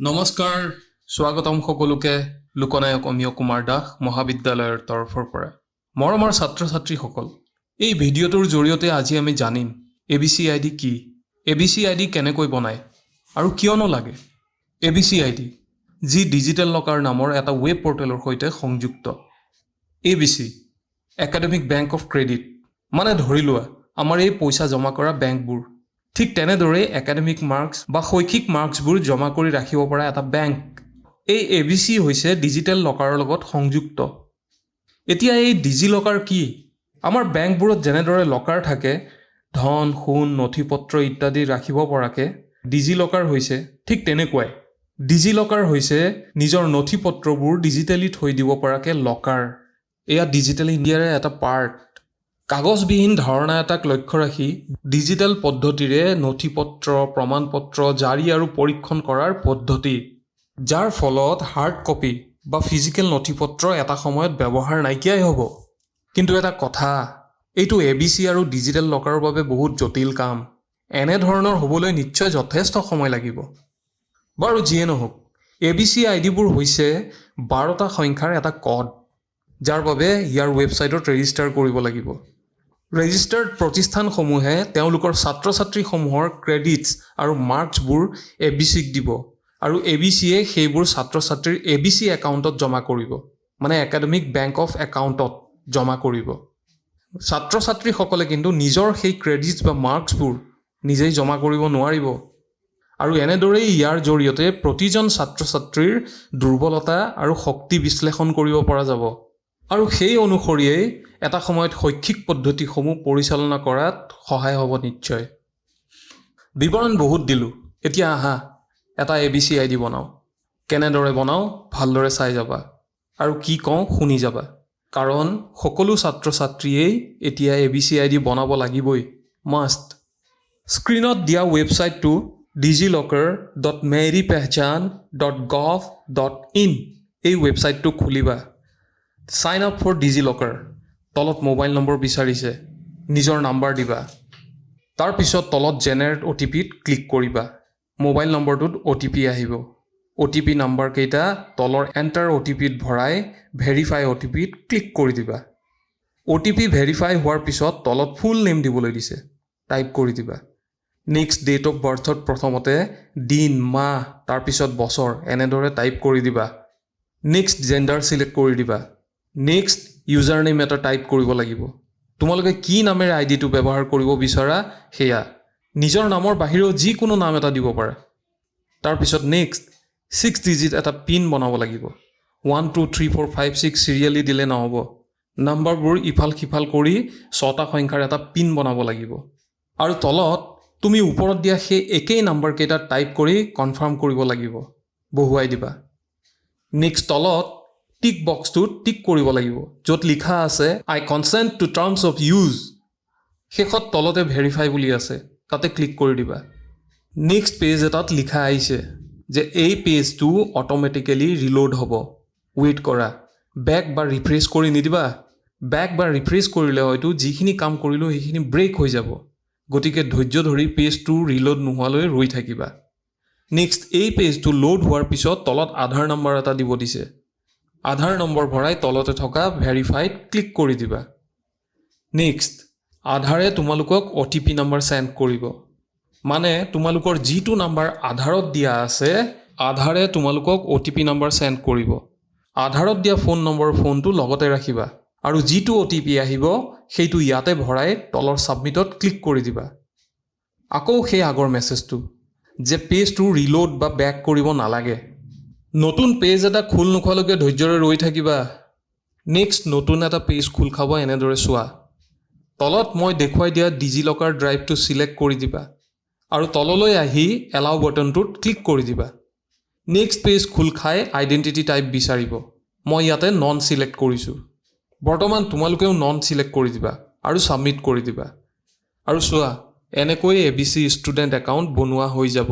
নমস্কাৰ স্বাগতম সকলোকে লোকনায়ক অমীয় কুমাৰ দাস মহাবিদ্যালয়ৰ তৰফৰ পৰা। মৰমৰ ছাত্ৰ ছাত্ৰীসকল এই ভিডিঅ'টোৰ জৰিয়তে আজি আমি জানিম A B C I D কি? A B C I D কেনেকৈ বনায় আৰু কিয়নো লাগে? A B C I D যি ডিজিটেল লকাৰ নামৰ এটা ৱেব পৰ্টেলৰ সৈতে সংযুক্ত। A B C academic bank of credit মানে ধৰি লোৱা আমাৰ এই পইচা জমা কৰা বেংকবোৰ ঠিক তেনেদৰেই একাডেমিক মাৰ্কছ বা শৈক্ষিক মাৰ্কছবোৰ জমা কৰি ৰাখিব পৰা এটা বেংক এই এ বি চি হৈছে ডিজিটেল লকাৰৰ লগত সংযুক্ত। এতিয়া এই ডিজি লকাৰ কি? আমাৰ বেংকবোৰত যেনেদৰে লকাৰ থাকে ধন সোণ নথি পত্ৰ ইত্যাদি ৰাখিব পৰাকৈ ডিজি লকাৰ হৈছে ঠিক তেনেকুৱাই। ডিজি লকাৰ হৈছে নিজৰ নথি পত্ৰবোৰ ডিজিটেলি থৈ দিব পৰাকৈ লকাৰ এয়া ডিজিটেল ইণ্ডিয়াৰে এটা পাৰ্ট কাগজবিহীন ধাৰণা এটাক লক্ষ্য ৰাখি ডিজিটেল পদ্ধতিৰে নথি পত্ৰ প্ৰমাণ পত্ৰ জাৰি আৰু পৰীক্ষণ কৰাৰ পদ্ধতি যাৰ ফলত হাৰ্ড কপি বা ফিজিকেল নথি পত্ৰ এটা সময়ত ব্যৱহাৰ নাইকিয়াই হ'ব। কিন্তু এটা কথা এইটো এ বি চি আৰু ডিজিটেল লকাৰৰ বাবে বহুত জটিল কাম। এনেধৰণৰ হ'বলৈ নিশ্চয় যথেষ্ট সময় লাগিব। বাৰু যিয়ে নহওক এ বি চি আই ডিবোৰ হৈছে বাৰটা সংখ্যাৰ এটা কড যাৰ বাবে ইয়াৰ ৱেবছাইটত ৰেজিষ্টাৰ কৰিব লাগিব। ৰেজিষ্টাৰ্ড প্ৰতিষ্ঠানসমূহে তেওঁলোকৰ ছাত্ৰ ছাত্ৰীসমূহৰ ক্ৰেডিটছ আৰু মাৰ্কছবোৰ এ বি চিক দিব আৰু এ বি চিয়ে সেইবোৰ ছাত্ৰ ছাত্ৰীৰ এ বি চি একাউণ্টত জমা কৰিব মানে একাডেমিক বেংক অফ একাউণ্টত জমা কৰিব। ছাত্ৰ ছাত্ৰীসকলে কিন্তু নিজৰ সেই ক্ৰেডিটছ বা মাৰ্কছবোৰ নিজেই জমা কৰিব নোৱাৰিব আৰু এনেদৰেই ইয়াৰ জৰিয়তে প্ৰতিজন ছাত্ৰ ছাত্ৰীৰ দুৰ্বলতা আৰু শক্তি বিশ্লেষণ কৰিব পৰা যাব। আৰু সেই অনুসৰিয়েই এটা সময়ত শৈক্ষিক পদ্ধতিসমূহ পৰিচালনা কৰাত সহায় হ'ব নিশ্চয়। বিৱৰণ বহুত দিলোঁ। এতিয়া আহা এটা A B C I D বনাওঁ। কেনেদৰে বনাওঁ ভালদৰে চাই যাবা। আৰু কি কওঁ শুনি যাবা। কাৰণ সকলো ছাত্ৰ ছাত্ৰীয়েই এতিয়া A B C I D বনাব লাগিবই। মাষ্ট স্ক্ৰীণত দিয়া ৱেবছাইটটো DigiLocker dot Meri Pehchaan dot gov dot in এই ৱেবছাইটটো খুলিবা। Sign up for DG locker তলত মোবাইল নম্বৰ বিচাৰিছে। নিজৰ নাম্বাৰ দিবা। তাৰপিছত তলত জেনেৰেট অ' টি পিত ক্লিক কৰিবা। মোবাইল নম্বৰটোত অ' টি পি আহিব। অ' টি পি নাম্বাৰকেইটা তলৰ এণ্টাৰ অ' টি পিত ভৰাই ভেৰিফাই অ' টি পিত ক্লিক কৰি দিবা। অ' টি পি ভেৰিফাই হোৱাৰ পিছত তলত ফুল নেম দিবলৈ দিছে। টাইপ কৰি দিবা। নেক্সট ডেট অফ বাৰ্থত প্ৰথমতে দিন মাহ তাৰপিছত বছৰ এনেদৰে টাইপ কৰি দিবা। নেক্সট জেণ্ডাৰ ছিলেক্ট কৰি দিবা। নেক্সট ইউজাৰ নেম এটা টাইপ কৰিব লাগিব। তোমালোকে কি নামেৰে আই ডিটো ব্যৱহাৰ কৰিব বিচৰা সেয়া। নিজৰ নামৰ বাহিৰেও যিকোনো নাম এটা দিব পাৰা। তাৰপিছত নেক্সট ছিক্স ডিজিট এটা পিন বনাব লাগিব। One two three four five six serially দিলে নহ'ব। নাম্বাৰবোৰ ইফাল সিফাল কৰি ছটা সংখ্যাৰ এটা পিন বনাব লাগিব। আৰু তলত তুমি ওপৰত দিয়া সেই একেই নাম্বাৰকেইটা টাইপ কৰি কনফাৰ্ম কৰিব লাগিব। বহুৱাই দিবা। নেক্সট তলত টিক বক্সটোত টিক কৰিব লাগিব য'ত লিখা আছে I consent to terms of use শেষত তলতে ভেৰিফাই বুলি আছে তাতে ক্লিক কৰি দিবা। নেক্সট পেজ এটাত লিখা আহিছে যে এই পেজটো অট'মেটিকেলি ৰিলোড হ'ব। ৱেইট কৰা। বেক বা ৰিফ্ৰেছ কৰি নিদিবা। বেক বা ৰিফ্ৰেছ কৰিলে হয়তো যিখিনি কাম কৰিলোঁ সেইখিনি ব্ৰেক হৈ যাব। গতিকে ধৈৰ্য ধৰি পেজটো ৰিলোড নোহোৱালৈ ৰৈ থাকিবা। নেক্সট এই পেজটো লোড হোৱাৰ পিছত তলত আধাৰ নম্বৰ এটা দিব দিছে। আধাৰ নম্বৰ ভৰাই তলতে থকা ভেৰিফাইড ক্লিক কৰি দিবা। নেক্সট আধাৰে তোমালোকক O' T P number send কৰিব। মানে তোমালোকৰ যিটো নাম্বাৰ আধাৰত দিয়া আছে আধাৰে তোমালোকক O' T P number send কৰিব। আধাৰত দিয়া ফোন নম্বৰ ফোনটো লগতে ৰাখিবা। আৰু যিটো অ' টি পি আহিব সেইটো ইয়াতে ভৰাই তলৰ ছাবমিটত ক্লিক কৰি দিবা। আকৌ সেই আগৰ মেছেজটো যে পেজটো ৰিলোড বা বেক কৰিব নালাগে। নতুন পেজ এটা খোল নোখোৱালৈকে ধৈৰ্যৰে ৰৈ থাকিবা। নেক্সট নতুন এটা পেজ খোল খাব এনেদৰে চোৱা। তলত মই দেখুৱাই দিয়া ডিজি লকাৰ ড্ৰাইভটো ছিলেক্ট কৰি দিবা। আৰু তললৈ আহি এলাও বটনটোত ক্লিক কৰি দিবা। নেক্সট পেজ খোল খাই আইডেণ্টিটি টাইপ বিচাৰিব। মই ইয়াতে নন ছিলেক্ট কৰিছোঁ। বৰ্তমান তোমালোকেও নন ছিলেক্ট কৰি দিবা আৰু ছাবমিট কৰি দিবা। আৰু চোৱা এনেকৈয়ে A B C student account বনোৱা হৈ যাব।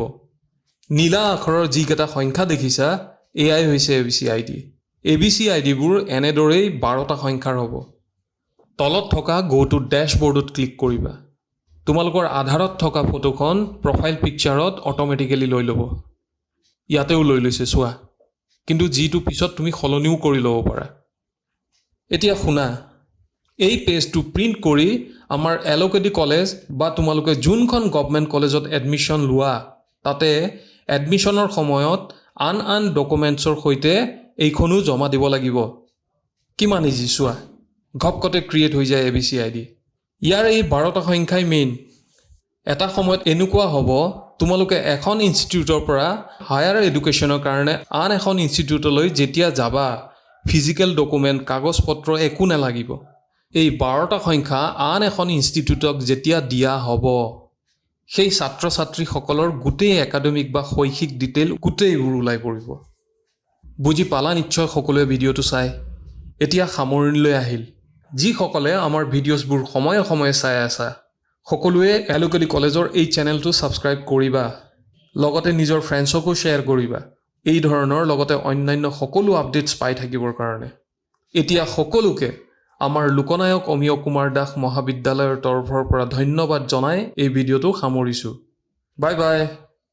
নীলা আখৰৰ যিকেইটা সংখ্যা দেখিছা এয়াই হৈছে A B C I D A B C I ডিবোৰ এনেদৰেই বাৰটা সংখ্যাৰ হ'ব। তলত থকা গ' টু ডেশ্ববৰ্ডত ক্লিক কৰিবা। তোমালোকৰ আধাৰত থকা ফটোখন প্ৰফাইল পিকচাৰত অট'মেটিকেলি লৈ ল'ব। ইয়াতেও লৈ লৈছে চোৱা। কিন্তু যিটো পিছত তুমি সলনিও কৰি ল'ব পাৰা। এতিয়া শুনা এই পেজটো প্ৰিণ্ট কৰি আমাৰ এল'কেডি কলেজ বা তোমালোকে যোনখন গভমেণ্ট কলেজত এডমিশ্যন লোৱা তাতে এডমিশ্যনৰ সময়ত আন আন ডকুমেণ্টছৰ সৈতে এইখনো জমা দিব লাগিব। কিমান ইজি চোৱা। ঘপকতে ক্ৰিয়েট হৈ যায় A B C I D ইয়াৰ এই বাৰটা সংখ্যাই মেইন এটা সময়ত এনেকুৱা হ'ব তোমালোকে এখন ইনষ্টিটিউটৰ পৰা হায়াৰ এডুকেশ্যনৰ কাৰণে আন এখন ইনষ্টিটিউটলৈ যেতিয়া যাবা ফিজিকেল ডকুমেণ্ট কাগজ পত্ৰ একো নালাগিব। এই বাৰটা সংখ্যা আন এখন ইনষ্টিটিউটক যেতিয়া দিয়া হ'ব। সেই ছাত্ৰ ছাত্ৰীসকলৰ গোটেই একাডেমিক বা শৈক্ষিক ডিটেইল গোটেইবোৰ ওলাই পৰিব। বুজি পালা নিশ্চয় সকলোৱে ভিডিঅ'টো চাই? এতিয়া সামৰণিলৈ আহিল। যিসকলে আমাৰ ভিডিঅ'ছবোৰ সময়ে সময়ে চাই আছা সকলোৱে এলোকেলি কলেজৰ এই চেনেলটো ছাবস্ক্ৰাইব কৰিবা লগতে নিজৰ ফ্ৰেণ্ডছকো শ্বেয়াৰ কৰিবা এই ধৰণৰ লগতে অন্যান্য সকলো আপডেটছ পাই থাকিবৰ কাৰণে। এতিয়া সকলোকে আমাৰ লোকনায়ক অমীয় কুমাৰ দাস মহাবিদ্যালয়ৰ তৰফৰ পৰা ধন্যবাদ জনাই এই ভিডিঅ'টো সামৰিছোঁ। Bye bye.